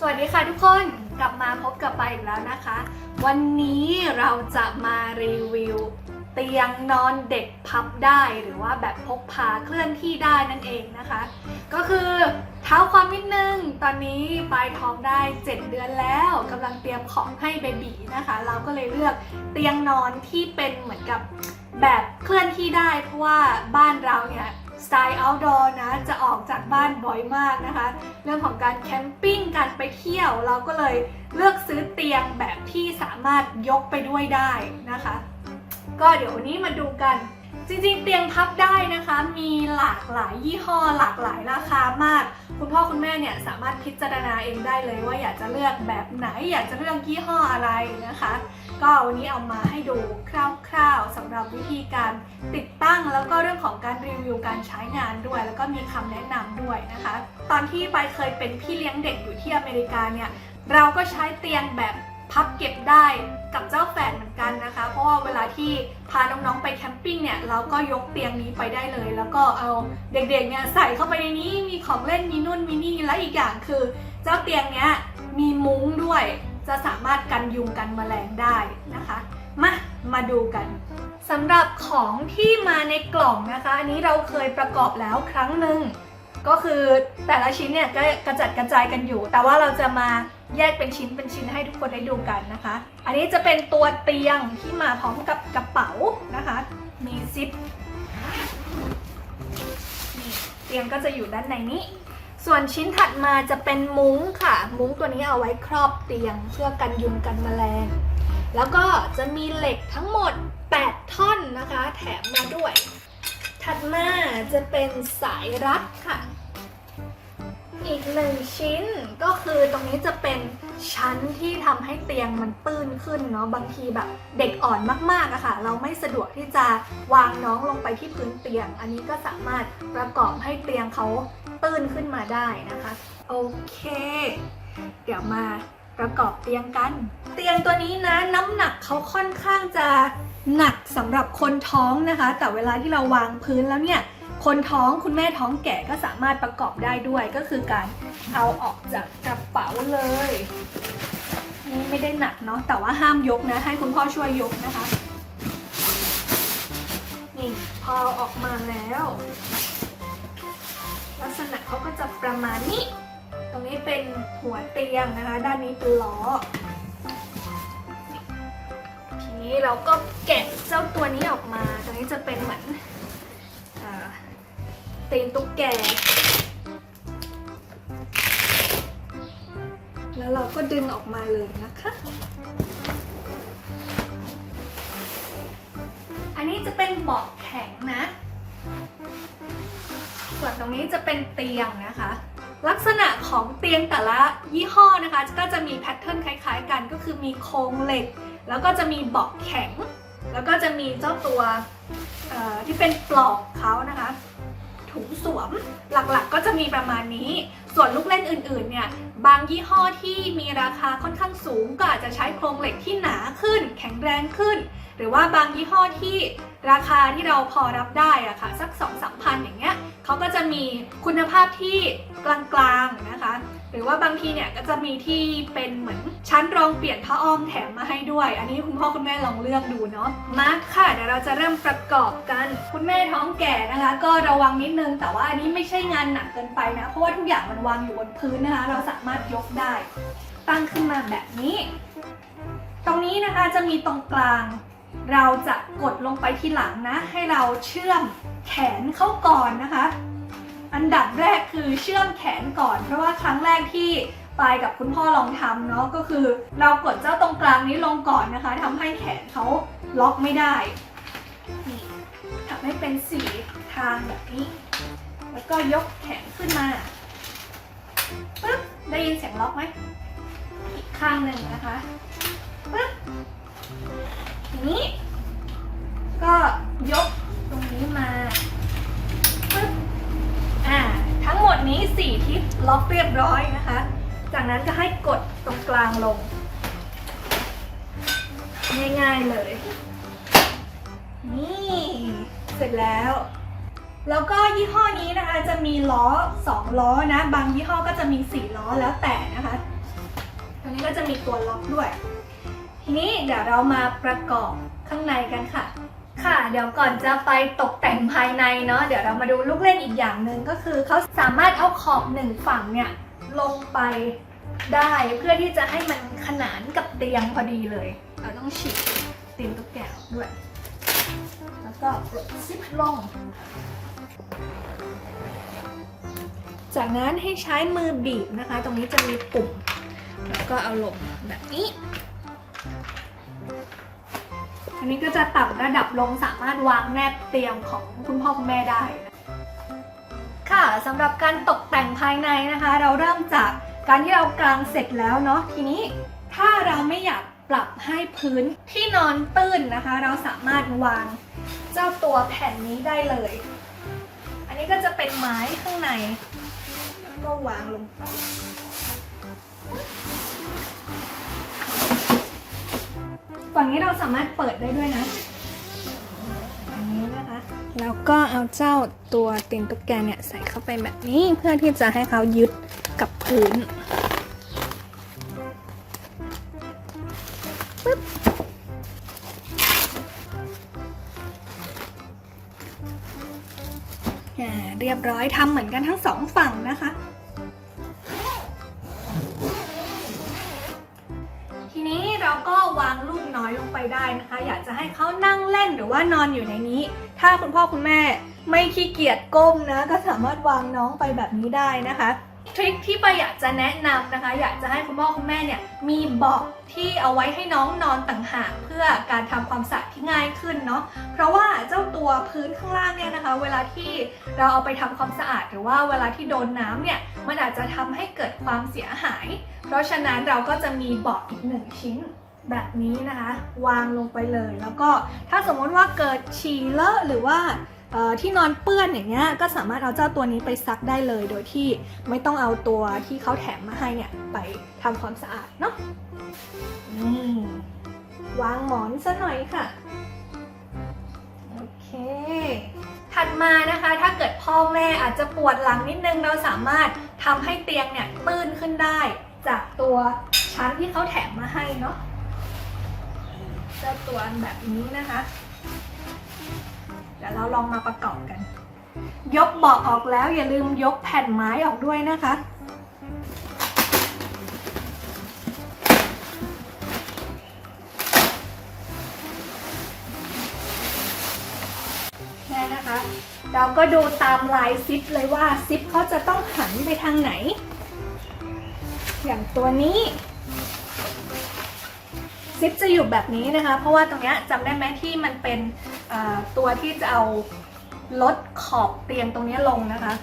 สวัสดีค่ะทุกคนกลับมาพบกับปาอีกแล้วนะคะ วันนี้เราจะมารีวิว เตียงนอนเด็กพับได้หรือว่าแบบพกพาเคลื่อนที่ได้นั่นเองนะคะ ก็คือเท้าความนิดนึง ตอนนี้ปายท้องได้ 7 เดือนแล้วกำลังเตรียมของให้เบบีนะคะ เราก็เลยเลือกเตียงนอนที่เป็นเหมือนกับแบบเคลื่อนที่ได้ เพราะว่าบ้านเราเนี่ยสไตล์ outdoor นะจะอ บ้านบ่อยมากนะคะ เรื่องของการแคมปิ้งการไปเที่ยว เราก็เลยเลือกซื้อเตียงแบบที่สามารถยกไปด้วยได้นะคะ ก็เดี๋ยววันนี้มาดูกัน จริงๆ เตียงพับได้นะคะ มีหลากหลายยี่ห้อ หลากหลายราคามาก คุณพ่อคุณแม่เนี่ยสามารถพิจารณาเองได้เลยว่าอยากจะเลือกแบบไหนอยากจะเลือกยี่ห้ออะไรนะคะ ก็วันนี้เอามาให้ดูคร่าวๆสำหรับวิธีการติดตั้ง แล้วก็เรื่องของการรีวิวการใช้งานด้วย แล้วก็มีคำแนะนำด้วยนะคะ ตอนที่ไปเคยเป็นพี่เลี้ยงเด็กอยู่ที่อเมริกาเนี่ยเราก็ใช้เตียงแบบพับเก็บได้กับเจ้าแฝดเหมือนกันนะคะ เพราะว่าเวลาที่พาน้องๆไปแคมปิ้งเนี่ยเราก็ยกเตียงนี้ไปได้เลย แล้วก็เอาเด็กๆเนี่ยใส่เข้าไปในนี้มีของเล่นมีนู่นมีนี่และอีกอย่างคือ เจ้าเตียงเนี้ยมีมุ้งด้วย จะสามารถกันยุงกันแมลงได้นะคะ มามาดูกันสำหรับของที่มาในกล่องนะคะ อันนี้เราเคยประกอบแล้วครั้งหนึ่งก็คือแต่ละชิ้นเนี่ยก็กระจัดกระจายกันอยู่ แต่ว่าเราจะมาแยกเป็นชิ้นเป็นชิ้นให้ทุกคนได้ดูกันนะคะ อันนี้จะเป็นตัวเตียงที่มาพร้อมกับกระเป๋านะคะ มีซิปนี่เตียงก็จะอยู่ด้านในนี้ ส่วนชิ้นถัดมาจะเป็นมุ้งค่ะ มุ้งตัวนี้เอาไว้ครอบเตียง เพื่อกันยุงกันแมลง แล้วก็จะมีเหล็กทั้งหมด 8 ท่อนนะคะ แถมมาด้วย ถัดมาจะเป็นสายรัดค่ะ อีกหนึ่งชิ้นก็คือตรงนี้จะเป็น ชั้นที่ทำให้เตียงมันตื้นขึ้นเนาะบางทีแบบเด็กอ่อนมากๆอะค่ะ เราไม่สะดวกที่จะวางน้องลงไปที่พื้นเตียง อันนี้ก็สามารถประกอบให้เตียงเขาตื้นขึ้นมาได้นะคะโอเค เดี๋ยวมาประกอบเตียงกัน เตียงตัวนี้นะน้ำหนักเขาค่อนข้างจะหนักสำหรับคนท้องนะคะ แต่เวลาที่เราวางพื้นแล้วเนี่ย คนท้องคุณแม่ท้องแก่ก็สามารถประกอบได้ด้วยก็คือการเอาออกจากกระเป๋าเลยนี่ไม่ได้หนักเนาะแต่ว่าห้ามยกนะ ให้คุณพ่อช่วยยกนะคะ นี่พอออกมาแล้ว ลักษณะเขาก็จะประมาณนี้ ตรงนี้เป็นหัวเตียงนะคะ ด้านนี้เป็นล้อทีนี้เราก็แกะเจ้าตัวนี้ออกมาตัวนี้จะเป็นเหมือน ตีนตุ๊กแก แล้วเราก็ดึงออกมาเลยนะคะ อันนี้จะเป็นเบาะแข็งนะ ส่วนตรงนี้จะเป็นเตียงนะคะ ลักษณะของเตียงแต่ละยี่ห้อนะคะ ก็จะมีแพทเทิร์นคล้ายๆ กันก็คือมีโครงเหล็ก แล้วก็จะมีเบาะแข็ง แล้วก็จะมีเจ้าตัวที่เป็นปลอกเขานะคะ ถุงสวม หลักๆก็จะมีประมาณนี้ ส่วนลูกเล่นอื่นๆ เนี่ย บางยี่ห้อที่มีราคาค่อนข้างสูง ก็อาจจะใช้โครงเหล็กที่หนาขึ้น แข็งแรงขึ้น หรือว่าบางยี่ห้อที่ราคาที่เราพอรับได้อะค่ะสัก2องสามพันอย่างเงี้ยเขาก็จะมีคุณภาพที่กลางๆนะคะ หรือว่าบางทีเนี่ยก็จะมีที่เป็นเหมือนชั้นรองเปลี่ยนผ้าอ้อมแถมมาให้ด้วย อันนี้คุณพ่อคุณแม่ลองเลือกดูเนาะมาค่ะเดี๋ยวเราจะเริ่มประกอบกันคุณแม่ท้องแก่นะคะ ก็ระวังนิดนึง แต่ว่าอันนี้ไม่ใช่งานหนักเกินไปนะ เพราะว่าทุกอย่างมันวางอยู่บนพื้นนะคะ เราสามารถยกได้ ตั้งขึ้นมาแบบนี้ ตรงนี้นะคะจะมีตรงกลาง เราจะกดลงไปที่หลังนะ ให้เราเชื่อมแขนเข้าก่อนนะคะ อันดับแรกคือเชื่อมแขนก่อน เพราะว่าครั้งแรกที่ปายกับคุณพ่อลองทำเนาะก็คือ เรากดเจ้าตรงกลางนี้ลงก่อนนะคะทำให้แขนเขาล็อกไม่ได้นี่ทำให้เป็นสีทางแบบนี้ แล้วก็ยกแขนขึ้นมาปึ๊บได้ยินเสียงล็อกไหมอีกข้างหนึ่งนะคะปึ๊บ ทีนี้ ก็ยกตรงนี้มาปึ๊บอ่า ทั้งหมดนี้4ทิศล็อกเรียบร้อยนะคะ จากนั้นก็ให้กดตรงกลางลง ง่ายๆเลย นี่ เสร็จแล้วแล้วก็ยี่ห้อนี้นะคะจะมีล้อ 2 ล้อนะ บางยี่ห้อก็จะมี 4 ล้อแล้วแต่นะคะก็จะมีตัวล็อกด้วย ทีนี้เดี๋ยวเรามาประกอบข้างในกันค่ะ ค่ะ เดี๋ยวก่อนจะไปตกแต่งภายในเนาะเดี๋ยวเรามาดูลูกเล่นอีกอย่างหนึ่งก็คือ เขาสามารถเอาขอบหนึ่งฝั่งเนี่ยลงไปได้เพื่อที่จะให้มันขนานกับเตียงพอดีเลย เราต้องฉีกตีนตุ๊กแกด้วย แล้วก็ซิปลง จากนั้นให้ใช้มือบีบนะคะ ตรงนี้จะมีปุ่ม แล้วก็เอาลงแบบนี้ นี้ก็จะตับระดับลงสามารถวางแนบเตียงของคุณพ่อคุณแม่ได้นะค่ะสำหรับการตกแต่งภายในนะคะ เราเริ่มจากการที่เรากางเสร็จแล้วเนาะทีนี้ถ้าเราไม่อยากปรับให้พื้นที่นอนตื้นนะคะ เราสามารถวางเจ้าตัวแผ่นนี้ได้เลย อันนี้ก็จะเป็นไม้ข้างในก็วางลงไป ฝั่งนี้เราสามารถเปิดได้ด้วยนะอันนี้นะคะ แล้วก็เอาเจ้าตัวตีนตุ๊กแกเนี่ยใส่เข้าไปแบบนี้เพื่อที่จะให้เขายึดกับพื้นปึ๊บเรียบร้อยทำเหมือนกันทั้งสองฝั่งนะคะ อยลงไปได้นะคะ อยากจะให้เขานั่งเล่นหรือว่านอนอยู่ในนี้ ถ้าคุณพ่อคุณแม่ไม่ขี้เกียจก้มนะ ก็สามารถวางน้องไปแบบนี้ได้นะคะทริคที่ไปอยากจะแนะนำนะคะ อยากจะให้คุณพ่อคุณแม่เนี่ยมีเบาะที่เอาไว้ให้น้องนอนต่างหากเพื่อการทำความสะอาดที่ง่ายขึ้นเนาะเพราะว่าเจ้าตัวพื้นข้างล่างเนี่ยนะคะ เวลาที่เราเอาไปทำความสะอาด หรือว่าเวลาที่โดนน้ำเนี่ยมันอาจจะทำให้เกิดความเสียหาย เพราะฉะนั้นเราก็จะมีเบาะอีกหนึ่งชิ้น แบบนี้นะคะ วางลงไปเลย แล้วก็ถ้าสมมติว่าเกิดฉี่เลอะหรือว่าที่นอนเปื้อนอย่างเงี้ยก็สามารถเอาเจ้าตัวนี้ไปซักได้เลย โดยที่ไม่ต้องเอาตัวที่เขาแถมมาให้เนี่ยไปทำความสะอาดเนาะนี่วางหมอนซะหน่อยค่ะ โอเค ถัดมานะคะ ถ้าเกิดพ่อแม่อาจจะปวดหลังนิดนึงเราสามารถทำให้เตียงเนี่ยตื้นขึ้นได้ จากตัวชั้นที่เขาแถมมาให้เนาะ เจ้าตัวแบบนี้นะคะเดี๋ยวเราลองมาประกอบกัน ยกเบาะออกแล้วอย่าลืมยกแผ่นไม้ออกด้วยนะคะนี่นะคะ เราก็ดูตามลายซิปเลยว่าซิปเขาจะต้องหันไปทางไหน อย่างตัวนี้ ซิปจะอยู่แบบนี้นะคะ เพราะว่าตรงนี้จำได้ไหมที่มันเป็นตัวที่จะเอาลดขอบเตียงตรงนี้ลงนะคะ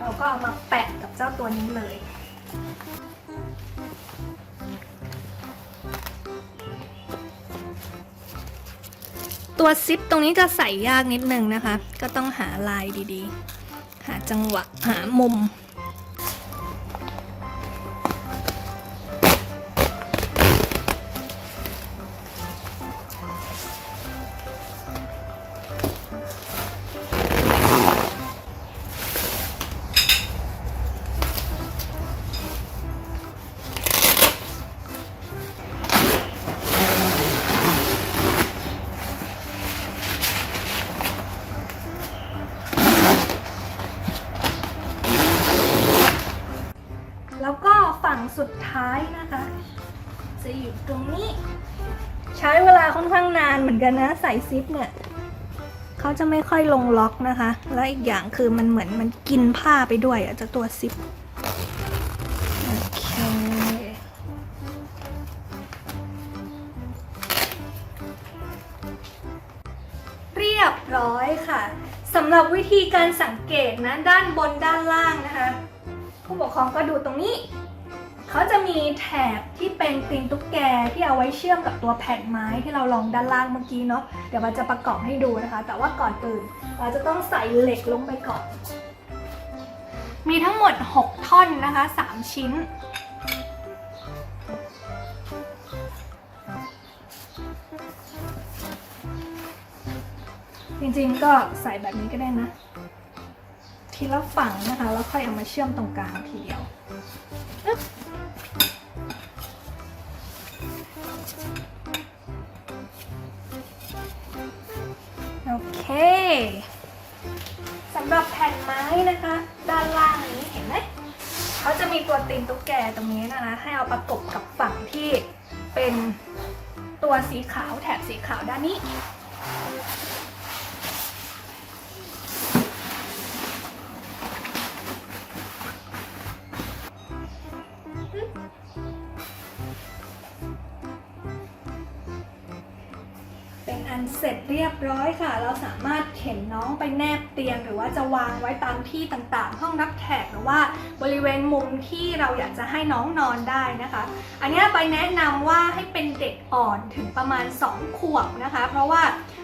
เราก็เอามาแปะกับเจ้าตัวนี้เลย ตัวซิปตรงนี้จะใส่ยากนิดนึงนะคะ ก็ต้องหาลายดีๆ หาจังหวะหามุม สุดท้ายนะคะ จะอยู่ตรงนี้ ใช้เวลาค่อนข้างนานเหมือนกันนะ ใส่ซิปเนี่ยเขาจะไม่ค่อยลงล็อกนะคะ และอีกอย่างคือมันเหมือนมันกินผ้าไปด้วยอะเจะตัวซิปโอเคเรียบร้อยค่ะสำหรับวิธีการสังเกตนะด้านบนด้านล่างนะคะ ผู้ปกครองก็ดูตรงนี้ เขาจะมีแถบที่เป็นตีนตุ๊กแกที่เอาไว้เชื่อมกับตัวแผ่นไม้ที่เราลองด้านล่างเมื่อกี้เนาะเดี๋ยวมันจะประกอบให้ดูนะคะ แต่ว่าก่อนอื่นเราจะต้องใส่เหล็กลงไปก่อน มีทั้งหมด 6 ท่อนนะคะ 3 ชิ้นจริงๆก็ใส่แบบนี้ก็ได้นะ ทีละฝั่งนะคะ แล้วค่อยเอามาเชื่อมตรงกลางทีเดียว นะคะ ด้านล่างนี้เห็นไหมเขาจะมีตัวตีนตุ๊กแกตรงนี้นะนะให้เอาประกบกับฝั่งที่เป็นตัวสีขาวแถบสีขาวด้านนี้ สร็จเรียบร้อยค่ะ เราสามารถเข็นน้องไปแนบเตียง หรือว่าจะวางไว้ตามที่ต่างๆ ห้องรับแขกหรือว่าบริเวณมุมที่เราอยากจะให้น้องนอนได้นะคะ อันนี้ไปแนะนำว่าให้เป็นเด็กอ่อนถึงประมาณ 2 ขวบนะคะ เพราะว่า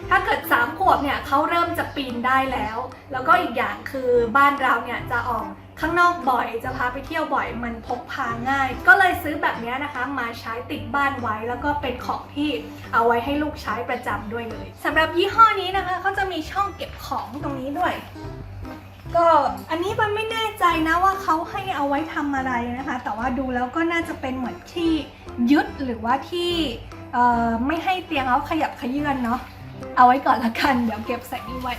ถ้าเกิด 3 ขวบเนี่ยเขาเริ่มจะปีนได้แล้ว แล้วก็อีกอย่างคือบ้านเราเนี่ยจะออก ข้างนอกบ่อยจะพาไปเที่ยวบ่อยมันพกพาง่าย ก็เลยซื้อแบบนี้นะคะมาใช้ติดบ้านไว้ แล้วก็เป็นของที่เอาไว้ให้ลูกใช้ประจำด้วยเลยสำหรับยี่ห้อนี้นะคะเขาจะมีช่องเก็บของตรงนี้ด้วย ก็อันนี้มันไม่แน่ใจนะว่าเขาให้เอาไว้ทำอะไรนะคะ แต่ว่าดูแล้วก็น่าจะเป็นเหมือนที่ยึดหรือว่าที่ไม่ให้เตียงเขาขยับขยื่นเนาะเอาไว้ก่อนละกันเดี๋ยวเก็บใส่นี่ไว้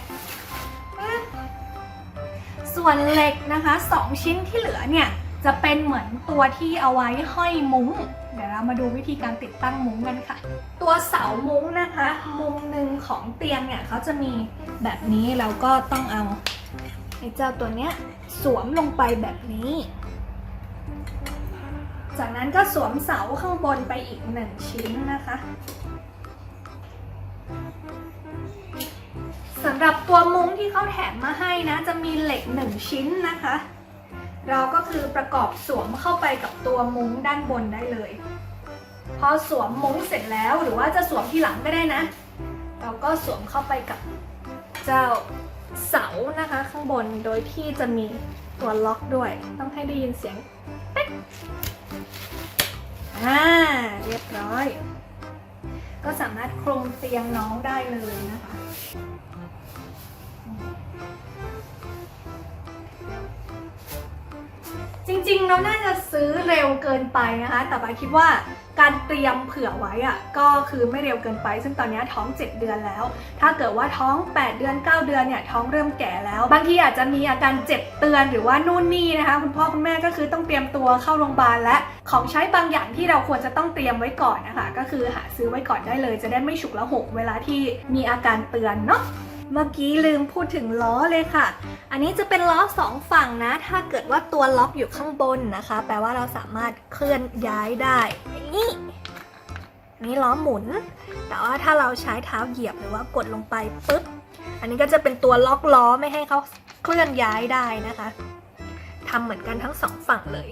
ส่วนเหล็กนะคะสองชิ้นที่เหลือเนี่ยจะเป็นเหมือนตัวที่เอาไว้ห้อยมุ้ง เดี๋ยวเรามาดูวิธีการติดตั้งมุ้งกันค่ะ ตัวเสามุ้งนะคะ มุมหนึ่งของเตียงเนี่ยเขาจะมีแบบนี้เราก็ต้องเอาไอ้เจ้าตัวเนี้ยสวมลงไปแบบนี้ จากนั้นก็สวมเสาข้างบนไปอีกหนึ่งชิ้นนะคะ สำหรับตัวมุ้งที่เขาแถมมาให้นะ จะมีเหล็กหนึ่งชิ้นนะคะ เราก็คือประกอบสวมเข้าไปกับตัวมุ้งด้านบนได้เลย พอสวมมุ้งเสร็จแล้วหรือว่าจะสวมที่หลังก็ได้นะ เราก็สวมเข้าไปกับเจ้าเสานะคะ ข้างบนโดยที่จะมีตัวล็อกด้วย ต้องให้ได้ยินเสียงเป๊กอ่าเรียบร้อย ก็สามารถคลุมเตียงน้องได้เลยนะคะ จริงๆ เราน่าจะซื้อเร็วเกินไปนะคะ แต่ปาคิดว่าการเตรียมเผื่อไว้อะก็คือไม่เร็วเกินไป ซึ่งตอนนี้ท้อง 7 เดือนแล้ว ถ้าเกิดว่าท้อง 8 เดือน 9 เดือนเนี่ยท้องเริ่มแก่แล้ว บางทีอาจจะมีอาการเจ็บเตือนหรือว่านู่นนี่นะคะคุณพ่อคุณแม่ก็คือต้องเตรียมตัวเข้าโรงพยาบาลและของใช้บางอย่างที่เราควรจะต้องเตรียมไว้ก่อนนะคะก็คือหาซื้อไว้ก่อนได้เลย จะได้ไม่ฉุกละหกเวลาที่มีอาการเตือนเนาะ เมื่อกี้ลืมพูดถึงล้อเลยค่ะ อันนี้จะเป็นล้อสองฝั่งนะ ถ้าเกิดว่าตัวล็อกอยู่ข้างบนนะคะ แปลว่าเราสามารถเคลื่อนย้ายได้ นี้อันนี้ล้อหมุน แต่ว่าถ้าเราใช้เท้าเหยียบหรือว่ากดลงไปปุ๊บ อันนี้ก็จะเป็นตัวล็อกล้อไม่ให้เขาเคลื่อนย้ายได้นะคะทำเหมือนกันทั้งสองฝั่งเลย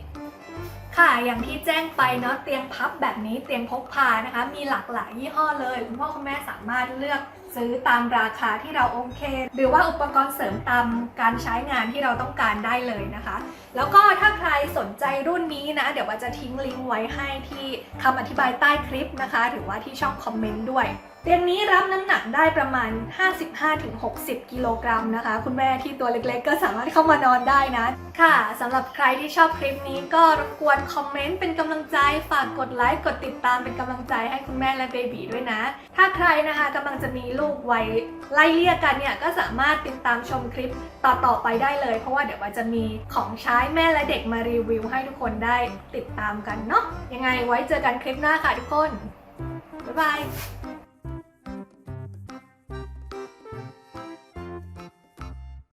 ค่ะอย่างที่แจ้งไปเนาะเตียงพับแบบนี้เตียงพกพานะคะ มีหลากหลายยี่ห้อเลย คุณพ่อคุณแม่สามารถเลือก ซื้อตามราคาที่เราโอเค หรือว่าอุปกรณ์เสริมตามการใช้งานที่เราต้องการได้เลยนะคะ แล้วก็ถ้าใครสนใจรุ่นนี้นะ เดี๋ยวว่าจะทิ้งลิงก์ไว้ให้ที่คำอธิบายใต้คลิปนะคะ หรือว่าที่ช่องคอมเมนต์ด้วย เตียงนี้รับน้ำหนักได้ประมาณ 55-60 กิโลกรัมนะคะ คุณแม่ที่ตัวเล็กๆ ก็สามารถเข้ามานอนได้นะ ค่ะสำหรับใครที่ชอบคลิปนี้ก็รบกวนคอมเมนต์เป็นกำลังใจ ฝากกดไลค์กดติดตามเป็นกำลังใจให้คุณแม่และเบบีด้วยนะ ถ้าใครนะคะกำลังจะมีลูกวัยไล่เลี่ยกันเนี่ย ก็สามารถติดตามชมคลิปต่อๆไปได้เลย เพราะว่าเดี๋ยวว่าจะมีของใช้แม่และเด็กมารีวิวให้ทุกคนได้ติดตามกันเนาะยังไงไว้เจอกันคลิปหน้าค่ะทุกคนบ๊ายบาย